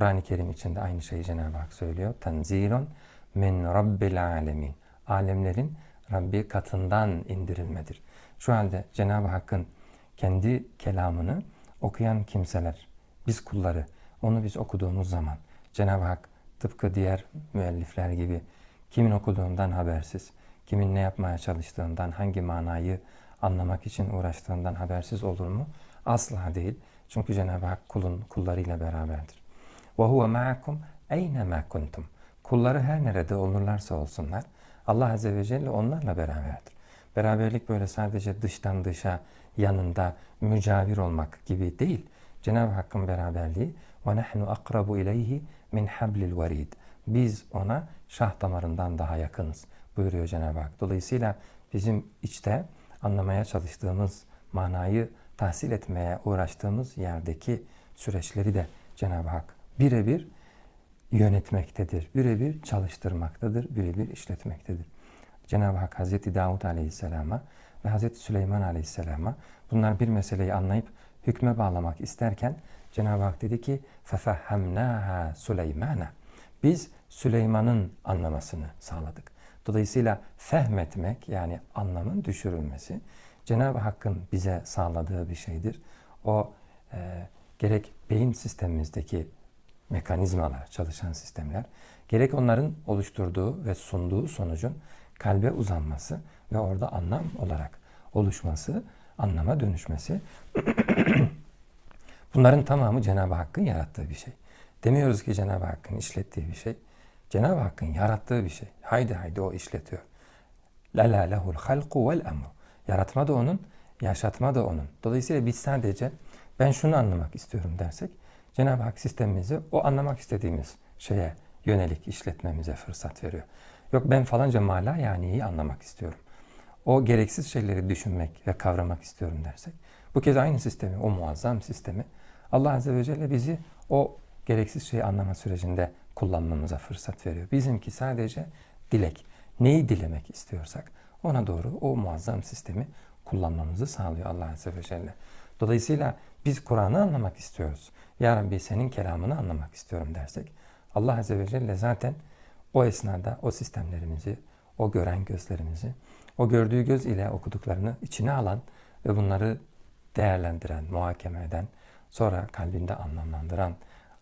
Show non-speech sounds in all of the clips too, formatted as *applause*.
Kur'an-ı Kerim içinde aynı şeyi Cenab-ı Hak söylüyor. Tenzilun min rabbil alemin. Alemlerin Rabbi katından indirilmedir. Şu halde Cenab-ı Hakk'ın kendi kelamını okuyan kimseler, biz kulları, onu biz okuduğumuz zaman Cenab-ı Hak tıpkı diğer müellifler gibi kimin okuduğundan habersiz, kimin ne yapmaya çalıştığından, hangi manayı anlamak için uğraştığından habersiz olur mu? Asla değil. Çünkü Cenab-ı Hak kulun kullarıyla beraberdir. وَهُوَ مَعَكُمْ اَيْنَمَا كُنْتُمْ Kulları her nerede olurlarsa olsunlar, Allah Azze ve Celle onlarla beraberdir. Beraberlik böyle sadece dıştan dışa, yanında, mücavir olmak gibi değil. Cenab-ı Hakk'ın beraberliği وَنَحْنُ أَقْرَبُ اِلَيْهِ مِنْ حَبْلِ الْوَرِيدِ Biz ona şah damarından daha yakınız buyuruyor Cenab-ı Hak. Dolayısıyla bizim içte anlamaya çalıştığımız manayı tahsil etmeye uğraştığımız yerdeki süreçleri de Cenab-ı Hak birebir yönetmektedir, birebir çalıştırmaktadır, birebir işletmektedir. Cenab-ı Hak Hazreti Davud Aleyhisselam'a ve Hazreti Süleyman Aleyhisselam'a bunlar bir meseleyi anlayıp hükme bağlamak isterken Cenab-ı Hak dedi ki فَفَهَّمْنَاهَا سُلَيْمَانَ Biz Süleyman'ın anlamasını sağladık. Dolayısıyla fehmetmek yani anlamın düşürülmesi Cenab-ı Hakk'ın bize sağladığı bir şeydir. O e, gerek beyin sistemimizdeki mekanizmalar, çalışan sistemler, gerek onların oluşturduğu ve sunduğu sonucun kalbe uzanması ve orada anlam olarak oluşması, anlama dönüşmesi. *clears throat* Bunların tamamı Cenab-ı Hakk'ın yarattığı bir şey. Demiyoruz ki Cenab-ı Hakk'ın işlettiği bir şey. Cenab-ı Hakk'ın yarattığı bir şey. Haydi haydi o işletiyor. La la lehul halku vel emru. Yaratma da onun, yaşatma da onun. Dolayısıyla biz sadece ben şunu anlamak istiyorum dersek Cenab-ı Hak sistemimizi o anlamak istediğimiz şeye yönelik işletmemize fırsat veriyor. Yok ben falanca mala yani iyi anlamak istiyorum. O gereksiz şeyleri düşünmek ve kavramak istiyorum dersek. Bu kez aynı sistemi, o muazzam sistemi Allah Azze ve Celle bizi o gereksiz şeyi anlama sürecinde kullanmamıza fırsat veriyor. Bizimki sadece dilek. Neyi dilemek istiyorsak ona doğru o muazzam sistemi kullanmamızı sağlıyor Allah Azze ve Celle. Dolayısıyla biz Kur'an'ı anlamak istiyoruz. Ya Rabbi senin kelamını anlamak istiyorum dersek Allah Azze ve Celle zaten o esnada o sistemlerimizi, o gören gözlerimizi, o gördüğü göz ile okuduklarını içine alan ve bunları değerlendiren, muhakeme eden, sonra kalbinde anlamlandıran,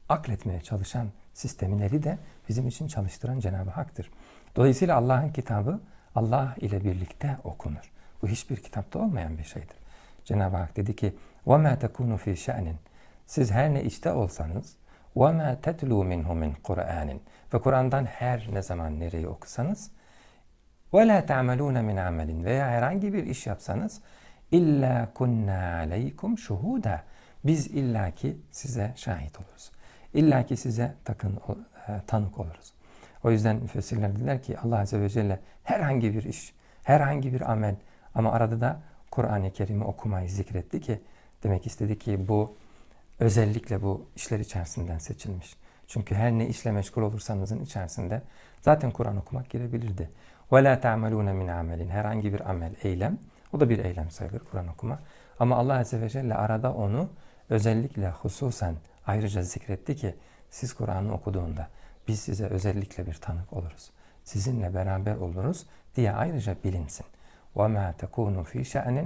akletmeye çalışan sistemleri de bizim için çalıştıran Cenab-ı Hak'tır. Dolayısıyla Allah'ın kitabı Allah ile birlikte okunur. Bu hiçbir kitapta olmayan bir şeydir. Cenab-ı Hak dedi ki وَمَا تَكُونُ فِي شَأْنٍ Siz her ne işte olsanız وَمَا تَتْلُوا مِنْهُ مِنْ قُرْآنٍ Ve Kur'an'dan her ne zaman nereyi okusanız وَلَا تَعْمَلُونَ مِنْ عَمَلٍ Veya herhangi bir iş yapsanız illa kunna aleykum şuhuda. Biz illaki size şahit oluruz. İllaki size takın, e, tanık oluruz. O yüzden müfessirler dediler ki Allah Azze ve Celle herhangi bir iş, herhangi bir amel ama arada da Kur'an-ı Kerim'i okumayı zikretti ki demek istedi ki bu özellikle bu işler içerisinden seçilmiş. Çünkü her ne işle meşgul olursanızın içerisinde zaten Kur'an okumak girebilirdi. وَلَا تَعْمَلُونَ مِنْ عَمَلٍ Herhangi bir amel, eylem, o da bir eylem sayılır Kur'an okuma. Ama Allah Azze ve Celle arada onu özellikle hususen ayrıca zikretti ki siz Kur'an'ı okuduğunda biz size özellikle bir tanık oluruz. Sizinle beraber oluruz diye ayrıca bilinsin. وَمَا تَكُونُ ف۪ي شَأْنٍ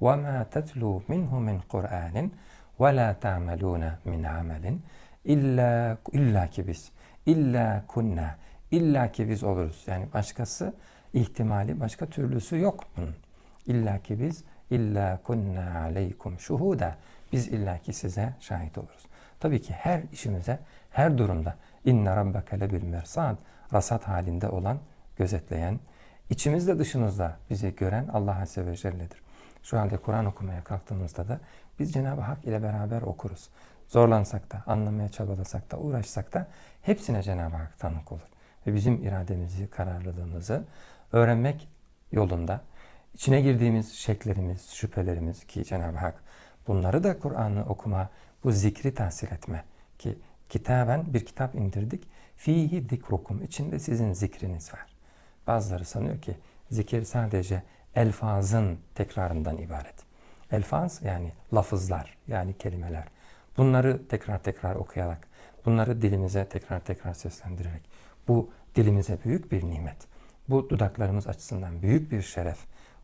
وَمَا تَتْلُوا مِنْهُ مِنْ قُرْآنٍ وَلَا تَعْمَلُونَ مِنْ عَمَلٍ İlla, illa ki biz, illa kunna, illa ki biz oluruz. Yani başkası ihtimali, başka türlüsü yok bunun. İlla ki biz, illa kunna aleykum şuhuda. Biz illa ki size şahit oluruz. Tabii ki her işimize, her durumda inna rabbeke lebil mersad rasat halinde olan, gözetleyen, içimizde dışımızda bizi gören Allah Azze ve Celle'dir. Şu halde Kur'an okumaya kalktığımızda da biz Cenab-ı Hak ile beraber okuruz. Zorlansak da, anlamaya çabalasak da, uğraşsak da hepsine Cenab-ı Hak tanık olur. Ve bizim irademizi, kararlılığımızı öğrenmek yolunda içine girdiğimiz şeklerimiz, şüphelerimiz ki Cenab-ı Hak bunları da Kur'an'ı okuma, bu zikri tahsil etme ki kitaben bir kitap indirdik. Fihi zikrukum. içinde sizin zikriniz var. Bazıları sanıyor ki zikir sadece elfazın tekrarından ibaret. Elfaz yani lafızlar yani kelimeler. Bunları tekrar tekrar okuyarak, bunları dilimize tekrar tekrar seslendirerek. Bu dilimize büyük bir nimet. Bu dudaklarımız açısından büyük bir şeref.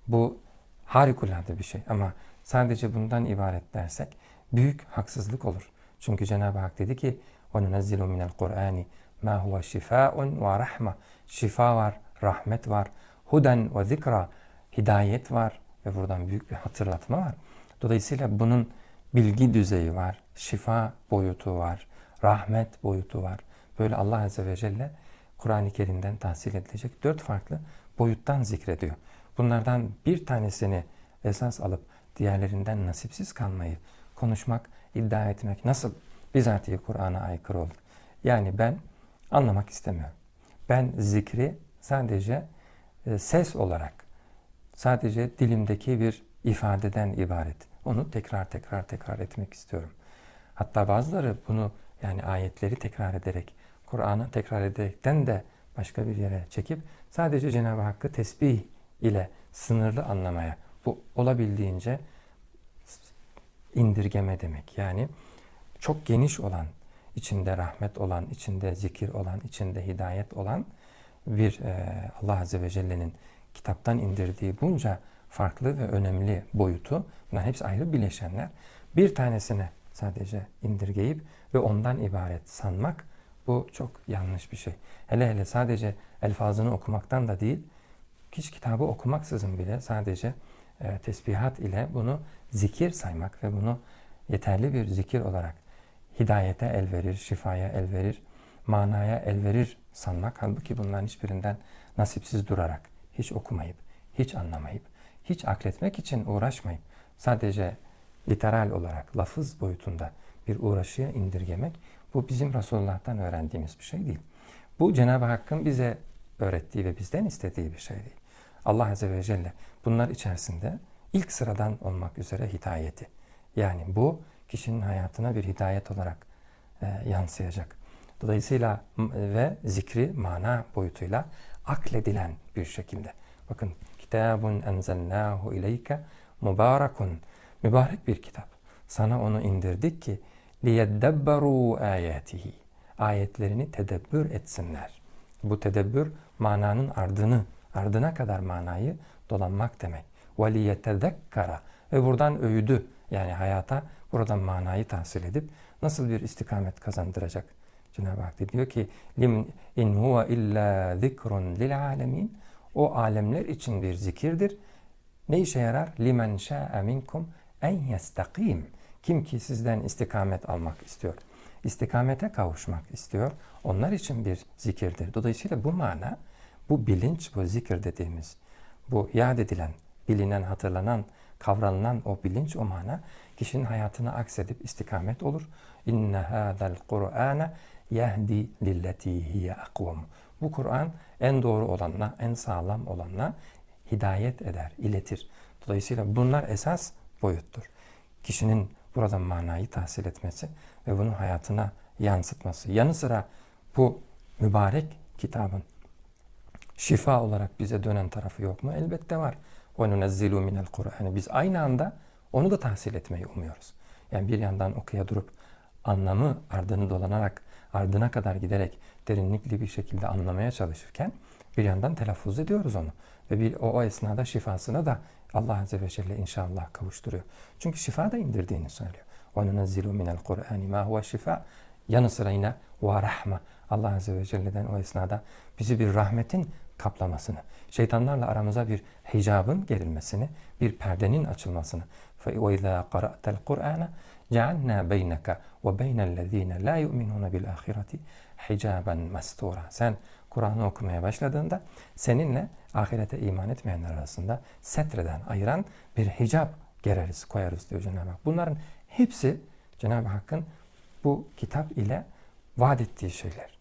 Bu harikulade bir şey ama sadece bundan ibaret dersek büyük haksızlık olur. Çünkü Cenab-ı Hak dedi ki وَنُنَزِّلُ مِنَ الْقُرْآنِ مَا هُوَ شِفَاءٌ وَرَحْمَةٌ Şifa var, rahmet var, huden ve zikra, hidayet var ve buradan büyük bir hatırlatma var. Dolayısıyla bunun bilgi düzeyi var, şifa boyutu var, rahmet boyutu var. Böyle Allah Azze ve Celle Kur'an-ı Kerim'den tahsil edilecek dört farklı boyuttan zikrediyor. Bunlardan bir tanesini esas alıp diğerlerinden nasipsiz kalmayı konuşmak, iddia etmek nasıl bizatihi Kur'an'a aykırı olur? Yani ben anlamak istemiyorum. Ben zikri sadece e, ses olarak, sadece dilimdeki bir ifadeden ibaret. Onu tekrar tekrar tekrar etmek istiyorum. Hatta bazıları bunu yani ayetleri tekrar ederek, Kur'an'ı tekrar ederekten de başka bir yere çekip sadece Cenab-ı Hakk'ı tesbih ile sınırlı anlamaya, bu olabildiğince indirgeme demek. Yani çok geniş olan, içinde rahmet olan, içinde zikir olan, içinde hidayet olan bir e, Allah Azze ve Celle'nin kitaptan indirdiği bunca farklı ve önemli boyutu, bunlar hepsi ayrı bileşenler. Bir tanesine sadece indirgeyip ve ondan ibaret sanmak bu çok yanlış bir şey. Hele hele sadece elfazını okumaktan da değil, hiç kitabı okumaksızın bile sadece e, tesbihat ile bunu zikir saymak ve bunu yeterli bir zikir olarak hidayete el verir, şifaya el verir, manaya el verir sanmak. Halbuki bunların hiçbirinden nasipsiz durarak, hiç okumayıp, hiç anlamayıp, hiç akletmek için uğraşmayıp, sadece literal olarak lafız boyutunda bir uğraşıya indirgemek, bu bizim Resulullah'tan öğrendiğimiz bir şey değil. Bu Cenab-ı Hakk'ın bize öğrettiği ve bizden istediği bir şey değil. Allah Azze ve Celle bunlar içerisinde ilk sıradan olmak üzere hidayeti. Yani bu kişinin hayatına bir hidayet olarak e, yansıyacak. Dolayısıyla ve zikri mana boyutuyla akledilen bir şekilde. Bakın kitabun enzelnahu ileyke mübarekun. Mübarek bir kitap. Sana onu indirdik ki liyeddebberu ayatihi. Ayetlerini tedebbür etsinler. Bu tedebbür mananın ardını, ardına kadar manayı dolanmak demek. Ve liyetezekkara. Ve buradan öğüdü yani hayata buradan manayı tahsil edip nasıl bir istikamet kazandıracak? Cenab-ı Hak diyor ki in huwa illa zikrun lil alemin. O alemler için bir zikirdir. Ne işe yarar? Limen şa'a minkum en yestakim. Kim ki sizden istikamet almak istiyor, istikamete kavuşmak istiyor, onlar için bir zikirdir. Dolayısıyla bu mana, bu bilinç, bu zikir dediğimiz, bu yad edilen, bilinen, hatırlanan, kavranılan o bilinç, o mana kişinin hayatına aksedip istikamet olur. İnne hâzel Kur'âne yehdi lilleti hiye akvam. Bu Kur'an en doğru olanla, en sağlam olanla hidayet eder, iletir. Dolayısıyla bunlar esas boyuttur. Kişinin buradan manayı tahsil etmesi ve bunu hayatına yansıtması. Yanı sıra bu mübarek kitabın şifa olarak bize dönen tarafı yok mu? Elbette var. وَنُنَزِّلُ مِنَ الْقُرْآنِ Biz aynı anda onu da tahsil etmeyi umuyoruz. Yani bir yandan okuya durup anlamı ardını dolanarak, ardına kadar giderek derinlikli bir şekilde anlamaya çalışırken bir yandan telaffuz ediyoruz onu. Ve bir, o, o esnada şifasına da Allah Azze ve Celle inşallah kavuşturuyor. Çünkü şifa da indirdiğini söylüyor. وَنُنَزِّلُ مِنَ الْقُرْآنِ مَا هُوَ şifa. Yanı sıra yine وَرَحْمَ. Allah Azze ve Celle'den o esnada bizi bir rahmetin kaplamasını, şeytanlarla aramıza bir hicabın gerilmesini, bir perdenin açılmasını. وَاِذَا قَرَأْتَ الْقُرْآنَ جَعَلْنَا بَيْنَكَ وَبَيْنَ الَّذ۪ينَ لَا يُؤْمِنُونَ بِالْآخِرَةِ حِجَابًا مَسْتُورًا Sen Kur'an'ı okumaya başladığında seninle ahirete iman etmeyenler arasında setreden, ayıran bir hicap gereriz, koyarız diyor Cenab-ı Hak. Bunların hepsi Cenab-ı Hakk'ın bu kitap ile vaat ettiği şeyler.